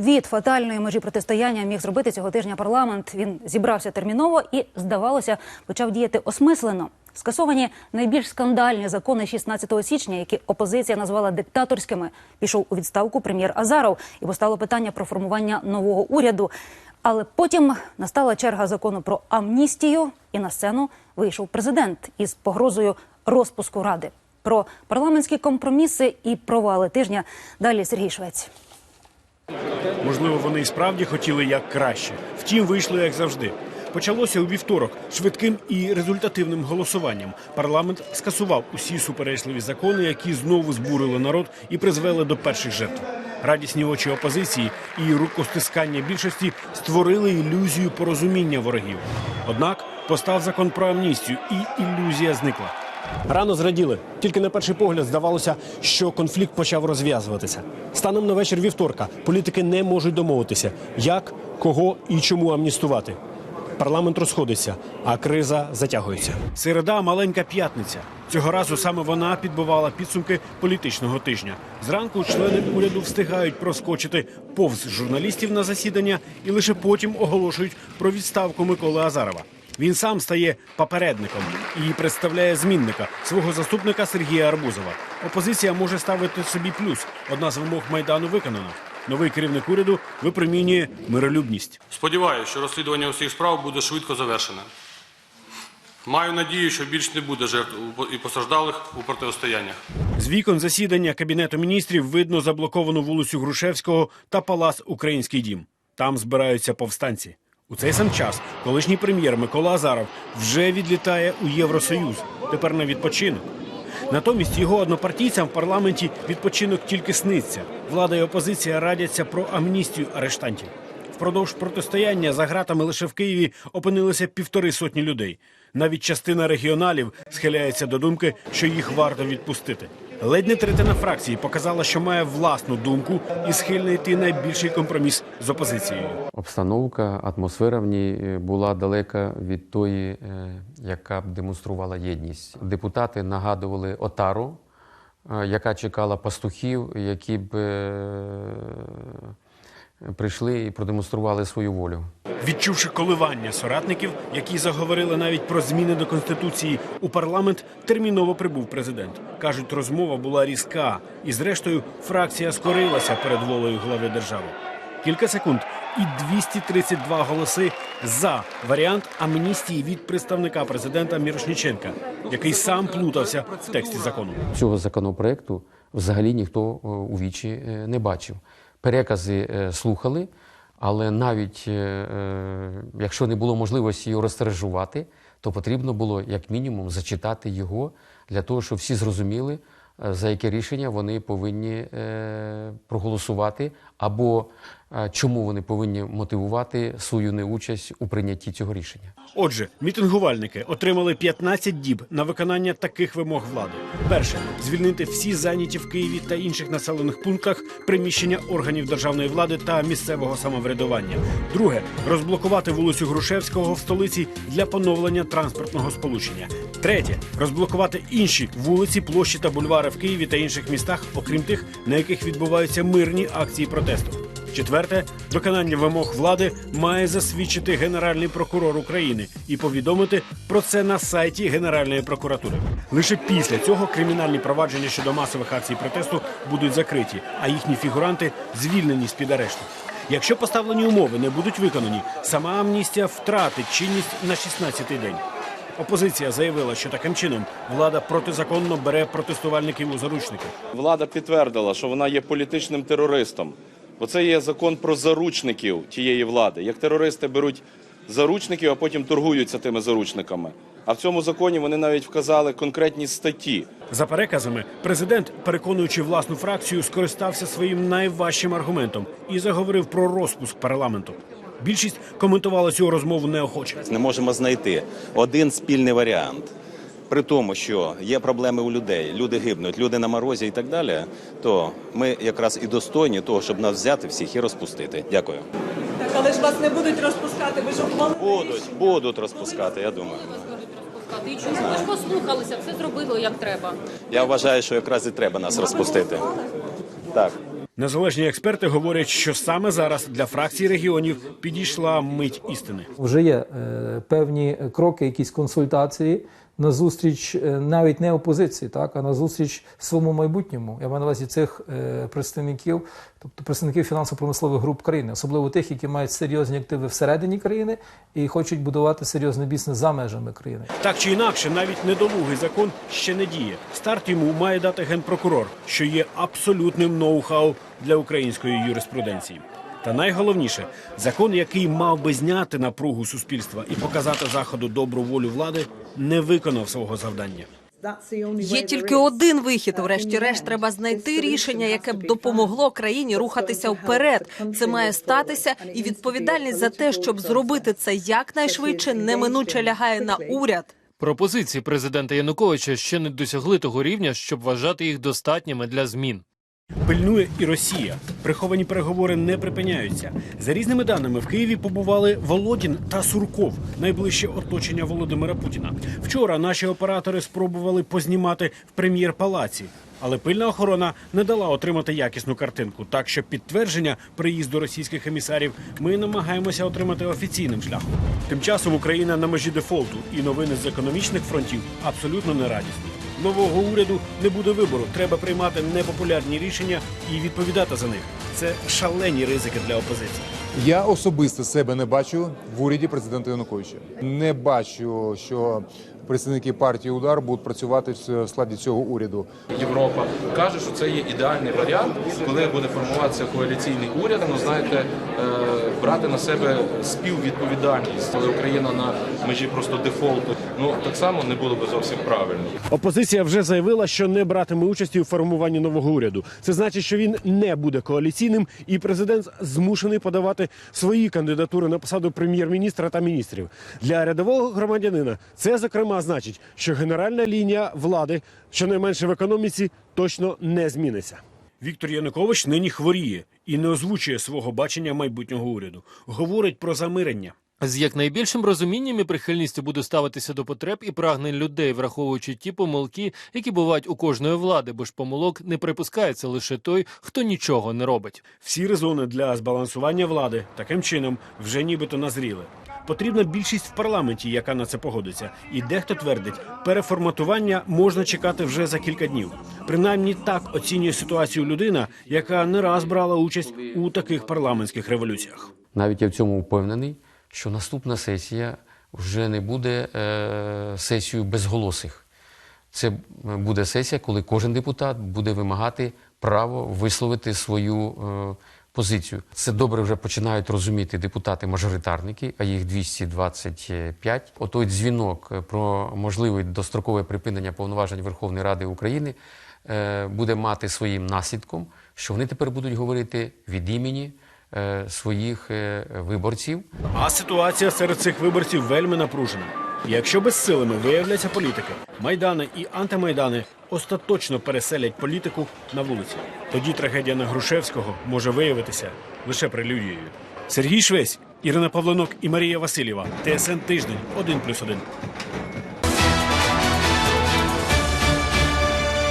від фатальної межі протистояння міг зробити цього тижня парламент. Він зібрався терміново і, здавалося, почав діяти осмислено. Скасовані найбільш скандальні закони 16 січня, які опозиція назвала диктаторськими. Пішов у відставку прем'єр Азаров, і постало питання про формування нового уряду. Але потім настала черга закону про амністію, і на сцену вийшов президент із погрозою розпуску ради. Про парламентські компроміси і провали тижня далі Сергій Швець. Можливо, вони і справді хотіли як краще. Втім, вийшло як завжди. Почалося у вівторок швидким і результативним голосуванням. Парламент скасував усі суперечливі закони, які знову збурили народ і призвели до перших жертв. Радісні очі опозиції і рукостискання більшості створили ілюзію порозуміння ворогів. Однак постав закон про амністію, і ілюзія зникла. Рано зраділи. Тільки на перший погляд здавалося, що конфлікт почав розв'язуватися. Станом на вечір вівторка політики не можуть домовитися, як, кого і чому амністувати. Парламент розходиться, а криза затягується. Середа маленька п'ятниця. Цього разу саме вона підбивала підсумки політичного тижня. Зранку члени уряду встигають проскочити повз журналістів на засідання і лише потім оголошують про відставку Миколи Азарова. Він сам стає попередником і представляє змінника свого заступника Сергія Арбузова. Опозиція може ставити собі плюс. Одна з вимог майдану виконана. Новий керівник уряду випромінює миролюбність. Сподіваюся, що розслідування усіх справ буде швидко завершене. Маю надію, що більш не буде жертв і постраждалих у протистояннях. З вікон засідання кабінету міністрів видно заблоковану вулицю Грушевського та палац Український дім. Там збираються повстанці. У цей сам час колишній прем'єр Микола Азаров вже відлітає у Євросоюз. Тепер на відпочинок. Натомість його однопартійцям в парламенті відпочинок тільки сниться. Влада і опозиція радяться про амністію арештантів. Впродовж протистояння за ґратами лише в Києві опинилися півтори сотні людей. Навіть частина регіоналів схиляється до думки, що їх варто відпустити. Ледь не третина фракції показала, що має власну думку і схильна йти найбільший компроміс з опозицією. Обстановка, атмосфера в ній е, була далека від тої, е, яка б демонструвала єдність. Депутати нагадували отару, е, яка чекала пастухів, які б прийшли і продемонстрували свою волю. Відчувши коливання соратників, які заговорили навіть про зміни до конституції, у парламент терміново прибув президент. кажуть, розмова була різка, і зрештою фракція скорилася перед волею глави держави. Кілька секунд і 232 голоси за варіант амністії від представника президента Мірошніченка, який сам плутався в тексті закону. Цього законопроекту взагалі ніхто е, у вічі е, не бачив. Перекази е, слухали, але навіть е, е, якщо не було можливості його розстережувати, то потрібно було як мінімум зачитати його для того, щоб всі зрозуміли, за яке рішення вони повинні проголосувати, або чому вони повинні мотивувати свою неучасть у прийнятті цього рішення. Отже, мітингувальники отримали 15 діб на виконання таких вимог влади. Перше звільнити всі зайняті в Києві та інших населених пунктах приміщення органів державної влади та місцевого самоврядування. Друге розблокувати вулицю Грушевського в столиці для поновлення транспортного сполучення. Третє розблокувати інші вулиці, площі та бульвари в Києві та інших містах, окрім тих, на яких відбуваються мирні акції протесту. Четверте, виконання вимог влади має засвідчити Генеральний прокурор України і повідомити про це на сайті Генеральної прокуратури. Лише після цього кримінальні провадження щодо масових акцій протесту будуть закриті, а їхні фігуранти звільнені з під арешту. Якщо поставлені умови не будуть виконані, сама амністія втратить чинність на 16-й день. Опозиція заявила, що таким чином влада протизаконно бере протестувальників у заручники. Влада підтвердила, що вона є політичним терористом. Бо це є закон про заручників тієї влади. Як терористи беруть заручників, а потім торгуються тими заручниками. А в цьому законі вони навіть вказали конкретні статті. За переказами, президент, переконуючи власну фракцію, скористався своїм найважчим аргументом і заговорив про розпуск парламенту. Більшість коментувала цю розмову неохоче. не можемо знайти один спільний варіант. При тому, що є проблеми у людей, люди гибнуть, люди на морозі і так далі, то ми якраз і достойні того, щоб нас взяти всіх і розпустити. Дякую. Так, але ж вас не будуть розпускати, ви ж ухвалили. Будуть, будуть розпускати, я думаю. вас можуть розпускати І чому ви ж послухалися, все зробили як треба. Я вважаю, що якраз і треба нас розпустити. Так. Незалежні експерти говорять, що саме зараз для фракції регіонів підійшла мить істини. Вже є е, певні кроки, якісь консультації на зустріч е, навіть не опозиції, так а на зустріч своєму майбутньому. Я маю на увазі цих е, представників, тобто представників фінансово-промислових груп країни, особливо тих, які мають серйозні активи всередині країни і хочуть будувати серйозний бізнес за межами країни. Так чи інакше, навіть недолугий закон ще не діє. Старт йому має дати генпрокурор, що є абсолютним ноу-хау для української юриспруденції. Та найголовніше, закон, який мав би зняти напругу суспільства і показати заходу добру волю влади, не виконав свого завдання. Є тільки один вихід. Врешті-решт, треба знайти рішення, яке б допомогло країні рухатися вперед. Це має статися, і відповідальність за те, щоб зробити це якнайшвидше, неминуче лягає на уряд. Пропозиції президента Януковича ще не досягли того рівня, щоб вважати їх достатніми для змін. Пильнує і Росія. Приховані переговори не припиняються. За різними даними, в Києві побували Володін та Сурков, найближче оточення Володимира Путіна. Вчора наші оператори спробували познімати в прем'єр-палаці, але пильна охорона не дала отримати якісну картинку. Так що підтвердження приїзду російських емісарів ми намагаємося отримати офіційним шляхом. Тим часом Україна на межі дефолту, і новини з економічних фронтів абсолютно не радісні. Нового уряду не буде вибору. Треба приймати непопулярні рішення і відповідати за них. Це шалені ризики для опозиції. Я особисто себе не бачу в уряді президента Януковича. Не бачу, що представники партії удар будуть працювати в складі цього уряду. Європа каже, що це є ідеальний варіант, коли буде формуватися коаліційний уряд. Ну знаєте, е, брати на себе співвідповідальність, коли Україна на межі просто дефолту. Ну так само не було би зовсім правильно. Опозиція вже заявила, що не братиме участі у формуванні нового уряду. Це значить, що він не буде коаліційним, і президент змушений подавати свої кандидатури на посаду прем'єр-міністра та міністрів. Для рядового громадянина це зокрема значить, що генеральна лінія влади, щонайменше в економіці, точно не зміниться. Віктор Янукович нині хворіє і не озвучує свого бачення майбутнього уряду. Говорить про замирення. З якнайбільшим розумінням і прихильністю буду ставитися до потреб і прагнень людей, враховуючи ті помилки, які бувають у кожної влади, бо ж помилок не припускається лише той, хто нічого не робить. Всі резони для збалансування влади таким чином вже нібито назріли. Потрібна більшість в парламенті, яка на це погодиться. І дехто твердить, переформатування можна чекати вже за кілька днів. Принаймні так оцінює ситуацію людина, яка не раз брала участь у таких парламентських революціях. Навіть я в цьому впевнений, що наступна сесія вже не буде е, сесією безголосих. Це буде сесія, коли кожен депутат буде вимагати право висловити свою е, позицію. Це добре вже починають розуміти депутати-мажоритарники, а їх 225. Отой дзвінок про можливе дострокове припинення повноважень Верховної Ради України е, буде мати своїм наслідком, що вони тепер будуть говорити від імені е, своїх е, виборців. А ситуація серед цих виборців вельми напружена. Якщо безсилими виявляться політики, майдани і антимайдани остаточно переселять політику на вулиці. Тоді трагедія на Грушевського може виявитися лише прелюдією. Сергій Швець, Ірина Павленок і Марія Васильєва. ТСН тиждень 1+,1.